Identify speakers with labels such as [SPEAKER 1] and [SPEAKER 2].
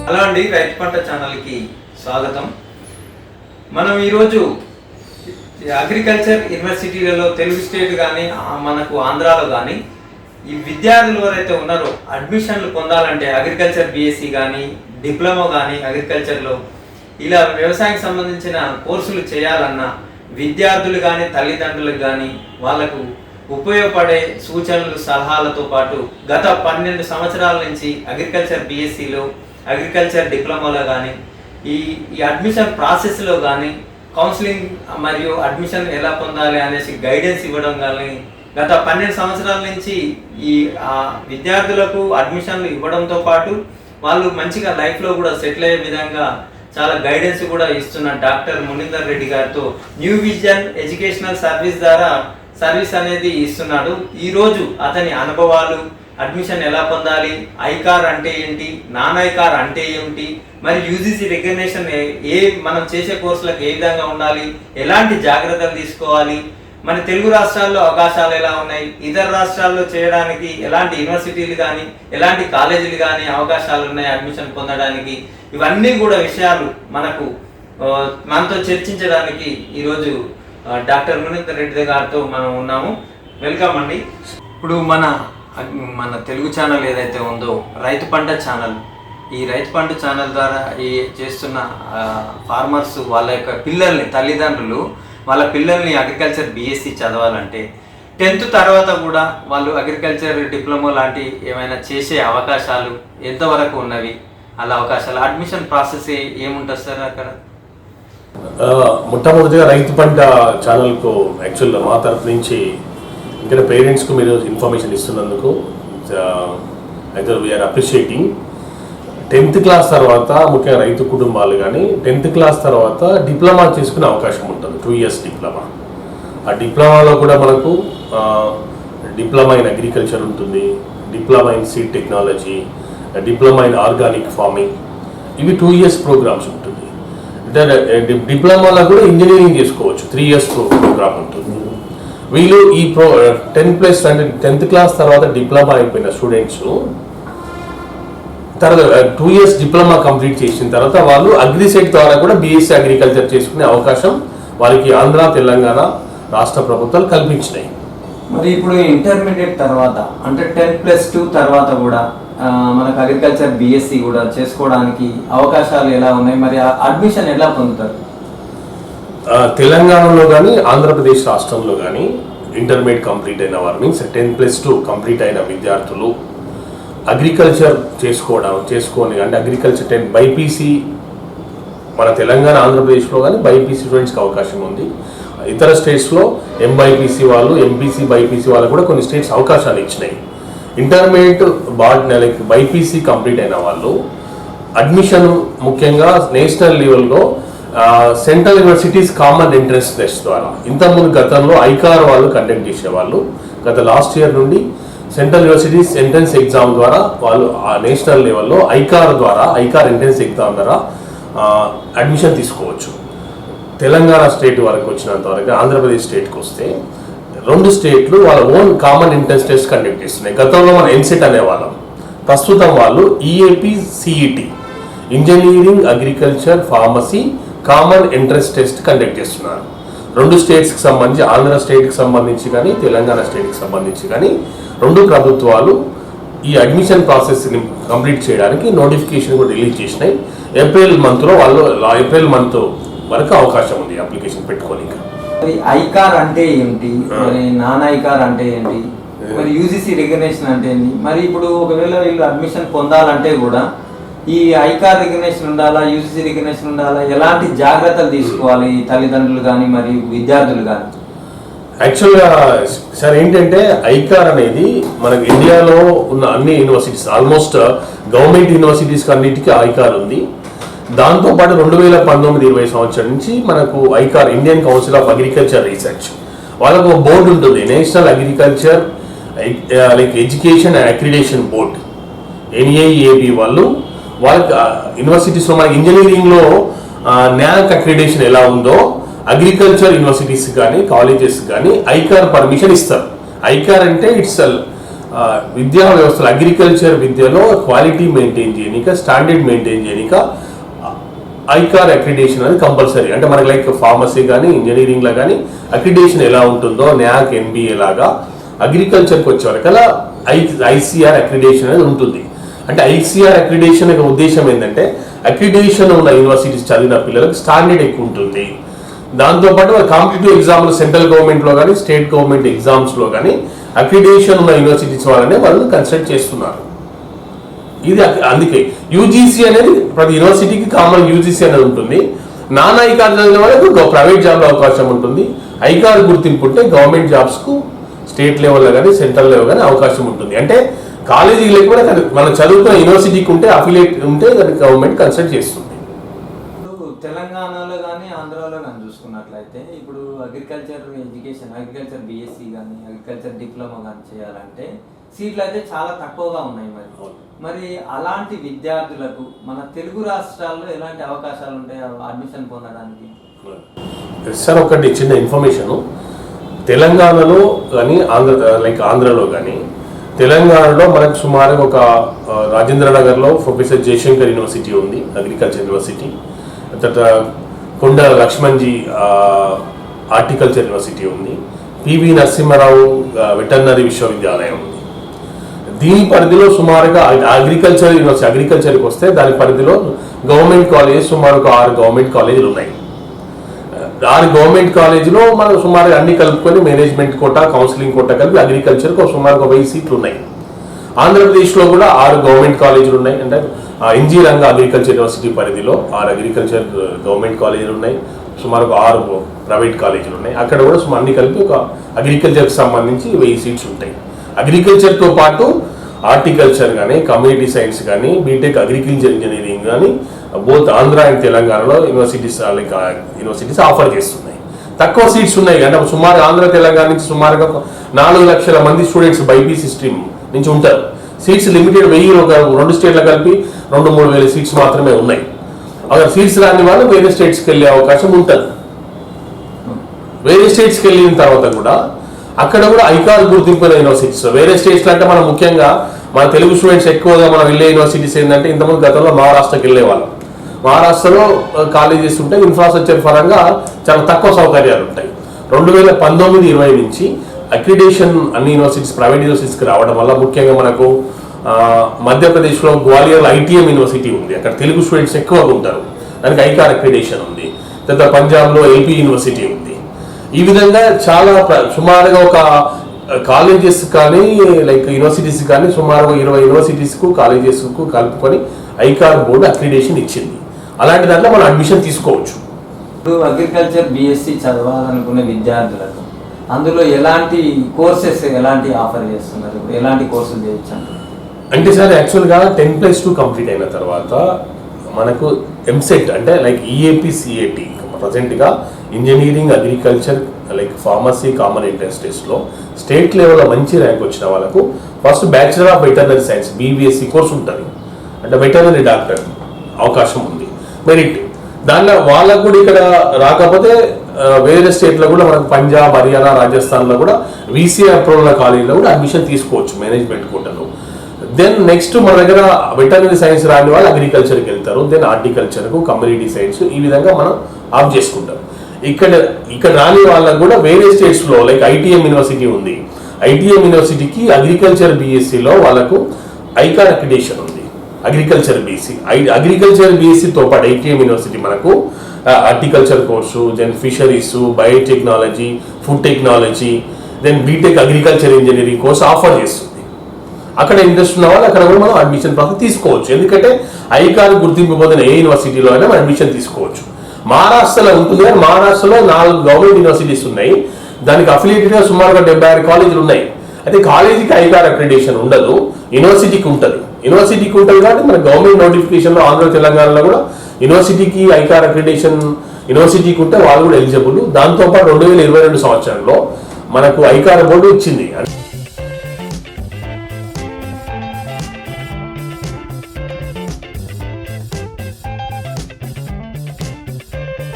[SPEAKER 1] Hello అండి రైతు పంట ఛానల్కి స్వాగతం. మనం ఈరోజు అగ్రికల్చర్ యూనివర్సిటీలలో తెలుగు స్టేట్ కానీ మనకు ఆంధ్రాలో కానీ ఈ విద్యార్థులు ఎవరైతే ఉన్నారో అడ్మిషన్లు పొందాలంటే అగ్రికల్చర్ బీఎస్సీ కానీ డిప్లొమా కానీ అగ్రికల్చర్లో ఇలా వ్యవసాయానికి సంబంధించిన కోర్సులు చేయాలన్నా విద్యార్థులు కానీ తల్లిదండ్రులకు కానీ వాళ్ళకు ఉపయోగపడే సూచనలు సలహాలతో పాటు గత పన్నెండు సంవత్సరాల నుంచి అగ్రికల్చర్ బీఎస్సీలో అగ్రికల్చర్ డిప్లొమాలో కానీ ఈ ఈ అడ్మిషన్ ప్రాసెస్లో కానీ కౌన్సిలింగ్ మరియు అడ్మిషన్ ఎలా పొందాలి అనేసి గైడెన్స్ ఇవ్వడం కానీ గత పన్నెండు సంవత్సరాల నుంచి ఈ విద్యార్థులకు అడ్మిషన్లు ఇవ్వడంతో పాటు వాళ్ళు మంచిగా లైఫ్లో కూడా సెటిల్ అయ్యే విధంగా చాలా గైడెన్స్ కూడా ఇస్తున్న డాక్టర్ మునీందర్ రెడ్డి గారితో న్యూ విజన్ ఎడ్యుకేషనల్ సర్వీస్ ద్వారా సర్వీస్ అనేది ఇస్తున్నాడు. ఈరోజు అతని అనుభవాలు అడ్మిషన్ ఎలా పొందాలి ఐకార్ అంటే ఏంటి నాన్ ఐకార్ అంటే ఏమిటి మరి యూజీసీ రికగ్నేషన్ ఏ మనం చేసే కోర్సులకు ఏ విధంగా ఉండాలి ఎలాంటి జాగ్రత్తలు తీసుకోవాలి మన తెలుగు రాష్ట్రాల్లో అవకాశాలు ఎలా ఉన్నాయి? ఇతర రాష్ట్రాల్లో చేయడానికి ఎలాంటి యూనివర్సిటీలు కానీ ఎలాంటి కాలేజీలు కానీ అవకాశాలు ఉన్నాయి అడ్మిషన్ పొందడానికి? ఇవన్నీ కూడా విషయాలు మనకు మనతో చర్చించడానికి ఈరోజు డాక్టర్ మునీందర్ రెడ్డి గారితో మనం ఉన్నాము. వెల్కమ్ అండి. ఇప్పుడు మన మన తెలుగు ఛానల్ ఏదైతే ఉందో రైతు పంట ఛానల్. ఈ రైతు పంట ఛానల్ ద్వారా ఈ చేస్తున్న ఫార్మర్స్ వాళ్ళ యొక్క పిల్లల్ని తల్లిదండ్రులు వాళ్ళ పిల్లల్ని అగ్రికల్చర్ బీఎస్సీ చదవాలంటే టెన్త్ తర్వాత కూడా వాళ్ళు అగ్రికల్చర్ డిప్లొమా లాంటి ఏమైనా చేసే అవకాశాలు ఎంతవరకు ఉన్నవి? అలా అవకాశాలు అడ్మిషన్ ప్రాసెస్ ఏముంటుంది సార్ అక్కడ?
[SPEAKER 2] మొట్టమొదటిగా రైతు పంట ఛానల్కు యాక్చువల్గా మా తరఫు నుంచి ఇక్కడ పేరెంట్స్కు మీరు ఇన్ఫర్మేషన్ ఇస్తున్నందుకు అయితే వీఆర్ అప్రిషియేటింగ్ టెన్త్ క్లాస్ తర్వాత ముఖ్యంగా రైతు కుటుంబాలు కానీ టెన్త్ క్లాస్ తర్వాత డిప్లొమా చేసుకునే అవకాశం ఉంటుంది. Two years diploma. ఆ డిప్లొమాలో కూడా మనకు డిప్లొమా ఇన్ అగ్రికల్చర్ ఉంటుంది diploma in seed technology diploma in organic farming. ఇవి టూ ఇయర్స్ ప్రోగ్రామ్స్ ఉంటుంది. డిప్లొమాలో కూడా ఇంజనీరింగ్ చేసుకోవచ్చు. త్రీ ఇయర్స్ ప్రోగ్రామ్ ఉంటుంది. వీళ్ళు ఈ ప్రో టెన్త్ ప్లస్ అంటే టెన్త్ క్లాస్ తర్వాత డిప్లొమా అయిపోయిన స్టూడెంట్స్ తర్వాత టూ ఇయర్స్ డిప్లొమా కంప్లీట్ చేసిన తర్వాత వాళ్ళు అగ్రిసెట్ ద్వారా కూడా బీఎస్సీ అగ్రికల్చర్ చేసుకునే అవకాశం వాళ్ళకి ఆంధ్ర తెలంగాణ రాష్ట్ర ప్రభుత్వాలు కల్పించినాయి.
[SPEAKER 1] మరి ఇప్పుడు ఇంటర్మీడియట్ తర్వాత అంటే టెన్ ప్లస్ టూ తర్వాత కూడా మనకు అగ్రికల్చర్ బిఎస్సి కూడా చేసుకోవడానికి అవకాశాలు ఎలా ఉన్నాయి? మరి అడ్మిషన్ ఎలా పొందుతారు?
[SPEAKER 2] తెలంగాణలో కానీ ఆంధ్రప్రదేశ్ రాష్ట్రంలో కానీ ఇంటర్మీడియట్ కంప్లీట్ అయిన వారు means ten plus two complete అయిన విద్యార్థులు అగ్రికల్చర్ చేసుకోవడం చేసుకొని అంటే అగ్రికల్చర్ టెన్ బైపీసీ మన తెలంగాణ ఆంధ్రప్రదేశ్లో కానీ బైపీసీ స్టూడెంట్స్కి అవకాశం ఉంది. ఇతర స్టేట్స్లో ఎంబైపీసీ వాళ్ళు ఎంపీసీ బైపీసీ వాళ్ళు కూడా కొన్ని స్టేట్స్ అవకాశాలు ఇచ్చినాయి. Intermediate board like BiPC complete అయిన వాళ్ళు అడ్మిషన్ ముఖ్యంగా నేషనల్ లెవెల్లో central universities common entrance test ద్వారా. ఇంతకుముందు గతంలో ఐకార్ వాళ్ళు కండక్ట్ చేసేవాళ్ళు. గత లాస్ట్ ఇయర్ నుండి సెంట్రల్ యూనివర్సిటీస్ ఎంట్రన్స్ ఎగ్జామ్ ద్వారా వాళ్ళు ఆ నేషనల్ లెవెల్లో ఐకార్ ద్వారా ఐకార్ ఎంట్రన్స్ ఎగ్జామ్ ద్వారా అడ్మిషన్ తీసుకోవచ్చు. తెలంగాణ స్టేట్ వరకు వచ్చినంత వరకు ఆంధ్రప్రదేశ్ స్టేట్కి వస్తే రెండు స్టేట్లు వాళ్ళ own common entrance test conduct చేస్తున్నాయి. గతంలో మనం ఎన్సెట్ అనేవాళ్ళం. ప్రస్తుతం వాళ్ళు EAP EAP CET engineering agriculture pharmacy common entrance test conduct చేస్తున్నారు. రెండు స్టేట్స్కి సంబంధించి ఆంధ్ర స్టేట్కి సంబంధించి కానీ తెలంగాణ స్టేట్కి సంబంధించి కానీ రెండు ప్రభుత్వాలు ఈ అడ్మిషన్ ప్రాసెస్ని కంప్లీట్ చేయడానికి నోటిఫికేషన్ కూడా రిలీజ్ చేసినాయి. ఏప్రిల్ మంత్లో వాళ్ళు ఏప్రిల్ మంత్ వరకు అవకాశం ఉంది అప్లికేషన్ పెట్టుకోనికి.
[SPEAKER 1] మరి ఐకార్ అంటే ఏంటి? మరి నాన్ ఐకార్ అంటే ఏంటి? మరి యూజీసీ రికగ్నేషన్ అంటే ఏంటి? మరి ఇప్పుడు ఒకవేళ వీళ్ళు అడ్మిషన్ పొందాలంటే కూడా ఈ ఐకార్ రికగ్నేషన్ ఉండాలా యూసీసీ రికగ్నేషన్ ఉండాలా? ఎలాంటి జాగ్రత్తలు తీసుకోవాలి తల్లిదండ్రులు కానీ మరియు విద్యార్థులు కానీ
[SPEAKER 2] యాక్చువల్గా సార్ ఏంటంటే ఐకార్ అనేది మనకి ఇండియాలో ఉన్న అన్ని యూనివర్సిటీస్ ఆల్మోస్ట్ గవర్నమెంట్ యూనివర్సిటీస్కి అన్నిటికీ ఐకార్ ఉంది. దాంతోపాటు రెండు వేల పంతొమ్మిది ఇరవై సంవత్సరం నుంచి మనకు ICAR Indian council of agriculture research. వాళ్ళకు ఒక బోర్డు ఉంటుంది national agriculture like education and accreditation board. NAAB వాళ్ళు వాళ్ళకి యూనివర్సిటీస్లో మనకి ఇంజనీరింగ్లో న్యాక్ అక్రిడేషన్ ఎలా ఉందో అగ్రికల్చర్ యూనివర్సిటీస్ కానీ కాలేజెస్ కానీ ఐకార్ పర్మిషన్ ఇస్తారు. ఐకార్ అంటే ఇట్స్ విద్యా వ్యవస్థలు అగ్రికల్చర్ విద్యలో క్వాలిటీ మెయింటైన్ చేయనిక స్టాండర్డ్ మెయింటైన్ చేయనిక ఐకార్ అక్రిడేషన్ అనేది కంపల్సరీ అంటే మనకి లైక్ ఫార్మసీ కానీ ఇంజనీరింగ్లో కానీ అక్రిడేషన్ ఎలా ఉంటుందో న్యాక్ ఎన్బిఏ లాగా అగ్రికల్చర్కి వచ్చే వరకల్లా ఐ ఐసీఆర్ అక్రిడేషన్ అనేది ఉంటుంది. అంటే ఐసీఆర్ అక్రిడేషన్ యొక్క ఉద్దేశం ఏంటంటే అక్రిడేషన్ ఉన్న యూనివర్సిటీస్ చదివిన పిల్లలకు స్టాండర్డ్ ఎక్కువ ఉంటుంది. దాంతోపాటు కాంపిటేటివ్ ఎగ్జామ్లు సెంట్రల్ గవర్నమెంట్లో కానీ స్టేట్ గవర్నమెంట్ ఎగ్జామ్స్లో కానీ అక్రిడేషన్ ఉన్న యూనివర్సిటీస్ వాళ్ళనే వాళ్ళు కన్సల్ట్ చేస్తున్నారు. ఇది అందుకే యూజీసీ అనేది ప్రతి యూనివర్సిటీకి కామన్ యూజీసీ అనేది ఉంటుంది. నాన్ ఐకార్ చదివిన వాళ్ళకు ప్రైవేట్ జాబ్లో అవకాశం ఉంటుంది. ఐకార్ గుర్తింపు ఉంటే గవర్నమెంట్ జాబ్స్కు స్టేట్ లెవెల్లో కానీ సెంట్రల్ లెవెల్ కానీ అవకాశం ఉంటుంది. అంటే కాలేజీ లేకపోతే కానీ మనం చదువుకున్న యూనివర్సిటీకి ఉంటే అఫిలియేట్ ఉంటే దానికి గవర్నమెంట్ కన్సిడర్ చేస్తుంది.
[SPEAKER 1] తెలంగాణలో కానీ ఆంధ్రాలో కానీ చూసుకున్నట్లయితే ఇప్పుడు అగ్రికల్చర్ ఎడ్యుకేషన్ అగ్రికల్చర్ బీఎస్సీ కానీ అగ్రికల్చర్ డిప్లొమా కానీ చేయాలంటే సీట్లు అయితే చాలా తక్కువగా ఉన్నాయి మరి. మరి అలాంటి విద్యార్థులకు మన తెలుగు రాష్ట్రాల్లో ఎలాంటి అవకాశాలు ఉంటాయి? అడ్మిషన్ పొందడానికి?
[SPEAKER 2] సార్ ఒకటి చిన్న ఇన్ఫర్మేషన్ తెలంగాణలో కానీ ఆంధ్ర లైక్ ఆంధ్రలో కానీ తెలంగాణలో మనకు సుమారు ఒక రాజేంద్ర నగర్లో ప్రొఫెసర్ జయశంకర్ యూనివర్సిటీ ఉంది అగ్రికల్చర్ యూనివర్సిటీ. తర్వాత కొండ లక్ష్మణ్జీ హార్టికల్చర్ యూనివర్సిటీ ఉంది. పివి నరసింహారావు వెటర్నరీ విశ్వవిద్యాలయం ఉంది. దీని పరిధిలో సుమారుగా అగ్రికల్చర్ యూనివర్సిటీ అగ్రికల్చర్కి వస్తే దాని పరిధిలో గవర్నమెంట్ కాలేజెస్ సుమారు ఒక ఆరు గవర్నమెంట్ కాలేజీలు ఉన్నాయి. ఆరు గవర్నమెంట్ కాలేజీలో మనం సుమారు అన్ని కలుపుకొని మేనేజ్మెంట్ కోట కౌన్సిలింగ్ కోట కలిపి అగ్రికల్చర్కి ఒక సుమారు ఒక వెయ్యి సీట్లు ఉన్నాయి. ఆంధ్రప్రదేశ్లో కూడా ఆరు గవర్నమెంట్ కాలేజీలు ఉన్నాయి. అంటే ఎన్జీ రంగ అగ్రికల్చర్ యూనివర్సిటీ పరిధిలో ఆరు అగ్రికల్చర్ గవర్నమెంట్ కాలేజీలు ఉన్నాయి. సుమారు ఒక ఆరు ప్రైవేట్ కాలేజీలు ఉన్నాయి. అక్కడ కూడా సుమారు అన్ని కలిపి ఒక అగ్రికల్చర్కి సంబంధించి వెయ్యి సీట్స్ ఉంటాయి. అగ్రికల్చర్తో పాటు హార్టికల్చర్ కానీ కమ్యూనిటీ సైన్స్ కానీ బీటెక్ అగ్రికల్చర్ ఇంజనీరింగ్ కానీ బోత్ ఆంధ్ర అండ్ తెలంగాణలో యూనివర్సిటీస్ లైక్ యూనివర్సిటీస్ ఆఫర్ చేస్తున్నాయి తక్కువ సీట్స్ ఉన్నాయి. అంటే సుమారు ఆంధ్ర తెలంగాణ నుంచి సుమారుగా నాలుగు లక్షల మంది స్టూడెంట్స్ బైపీసీ స్ట్రీమ్ నుంచి ఉంటారు. సీట్స్ లిమిటెడ్ వెయ్యి ఒక రెండు స్టేట్లు కలిపి రెండు మూడు వేల సీట్స్ మాత్రమే ఉన్నాయి. అక్కడ సీట్స్ రాని వాళ్ళు వేరే స్టేట్స్కి వెళ్ళే అవకాశం ఉంటుంది. వేరే స్టేట్స్కి వెళ్ళిన తర్వాత కూడా అక్కడ కూడా ఐకాల్ గుర్తింపుల యూనివర్సిటీస్ వేరే స్టేట్స్ అంటే మనం ముఖ్యంగా మన తెలుగు స్టూడెంట్స్ ఎక్కువగా మనం వెళ్ళే యూనివర్సిటీస్ ఏంటంటే ఇంతకుముందు గతంలో మహారాష్ట్రకి వెళ్ళే వాళ్ళం మహారాష్ట్రలో కాలేజెస్ ఉంటే ఇన్ఫ్రాస్ట్రక్చర్ పరంగా చాలా తక్కువ సౌకర్యాలు ఉంటాయి. రెండు వేల పంతొమ్మిది ఇరవై నుంచి అక్రిడేషన్ అన్ని యూనివర్సిటీస్ ప్రైవేట్ యూనివర్సిటీస్కి రావడం వల్ల ముఖ్యంగా మనకు మధ్యప్రదేశ్లో గ్వాలియర్ ఐటీఎం యూనివర్సిటీ ఉంది. అక్కడ తెలుగు స్టూడెంట్స్ ఎక్కువగా ఉంటారు. దానికి ఐకార్ అక్రిడేషన్ ఉంది. తర్వాత పంజాబ్లో ఎల్పి యూనివర్సిటీ ఉంది. ఈ విధంగా చాలా సుమారుగా ఒక కాలేజెస్ కానీ లైక్ యూనివర్సిటీస్ కానీ సుమారుగా ఇరవై యూనివర్సిటీస్కు కాలేజెస్కు కలుపుకొని ఐకార్ బోర్డు అక్రిడేషన్ ఇచ్చింది. అలాంటి దాంట్లో మనం అడ్మిషన్ తీసుకోవచ్చు.
[SPEAKER 1] ఇప్పుడు అగ్రికల్చర్ బీఎస్సీ చదవాలనుకునే విద్యార్థులకు అందులో ఎలాంటి కోర్సెస్ ఎలాంటి ఆఫర్ చేస్తున్నారు? ఎలాంటి కోర్సులు చేయొచ్చు?
[SPEAKER 2] అంటే సార్ యాక్చువల్గా టెన్ ప్లస్ టూ కంప్లీట్ అయిన తర్వాత మనకు ఎంసెట్ అంటే లైక్ E ఈఏపి సిఏటి ప్రజెంట్గా engineering agriculture like pharmacy common టెస్ట్లో స్టేట్ లెవెల్లో మంచి ర్యాంక్ వచ్చిన వాళ్ళకు first bachelor of veterinary science BBSc course ఉంటుంది. అంటే వెటర్నరీ డాక్టర్ అవకాశం ఉంది. మెరిట్ దానిలో వాళ్ళకు కూడా ఇక్కడ రాకపోతే వేరే స్టేట్లో కూడా మనకు పంజాబ్ హర్యానా రాజస్థాన్లో కూడా వీసీ అప్రూవల్ కాలేజీలో కూడా అడ్మిషన్ తీసుకోవచ్చు మేనేజ్మెంట్ కోటలో. దెన్ నెక్స్ట్ మన దగ్గర వెటర్నరీ సైన్స్ రాని వాళ్ళు అగ్రికల్చర్కి వెళ్తారు. దెన్ హార్టికల్చర్కు కమ్యూనిటీ సైన్స్ ఈ విధంగా మనం ఆఫ్ చేసుకుంటాం. ఇక్కడ ఇక్కడ రాని వాళ్ళకు కూడా వేరే స్టేట్స్లో లైక్ ఐటీఎం యూనివర్సిటీ ఉంది. ఐటీఎం యూనివర్సిటీకి అగ్రికల్చర్ బీఎస్సీలో వాళ్ళకు ఐకార్ అక్రిడేషన్ ఉంది. అగ్రికల్చర్ బీఎస్సీ అగ్రికల్చర్ బీఎస్సీతో పాటు ఐటీఎం యూనివర్సిటీ మనకు horticulture course then fisheries biotechnology food technology then BTech agriculture engineering course offer చేస్తుంది. అక్కడ ఇంట్రెస్ట్ ఉన్న వాళ్ళు అక్కడ కూడా మనం అడ్మిషన్ ప్రాసెస్ తీసుకోవచ్చు. ఎందుకంటే ఐకాన్ గుర్తింపు పొందిన ఏ యూనివర్సిటీలో అయినా మనం అడ్మిషన్ తీసుకోవచ్చు. మహారాష్ట్రలో ఉంటుంది కానీ మహారాష్ట్రలో నాలుగు గవర్నమెంట్ యూనివర్సిటీస్ ఉన్నాయి. దానికి అఫిలియేటెడ్గా సుమారుగా డెబ్బై ఆరు కాలేజీలు ఉన్నాయి. అయితే కాలేజీకి ఐకార్ అక్రిడేషన్ ఉండదు. యూనివర్సిటీకి ఉంటుంది. యూనివర్సిటీకి ఉంటుంది కాబట్టి మన గవర్నమెంట్ నోటిఫికేషన్లో ఆంధ్ర తెలంగాణలో కూడా యూనివర్సిటీకి ఐకార్ అక్రిడేషన్ యూనివర్సిటీకి ఉంటే వాళ్ళు కూడా ఎలిజిబుల్ దాంతోపాటు రెండు వేల ఇరవై రెండు సంవత్సరంలో మనకు ఐకార్ బోర్డు ఇచ్చింది.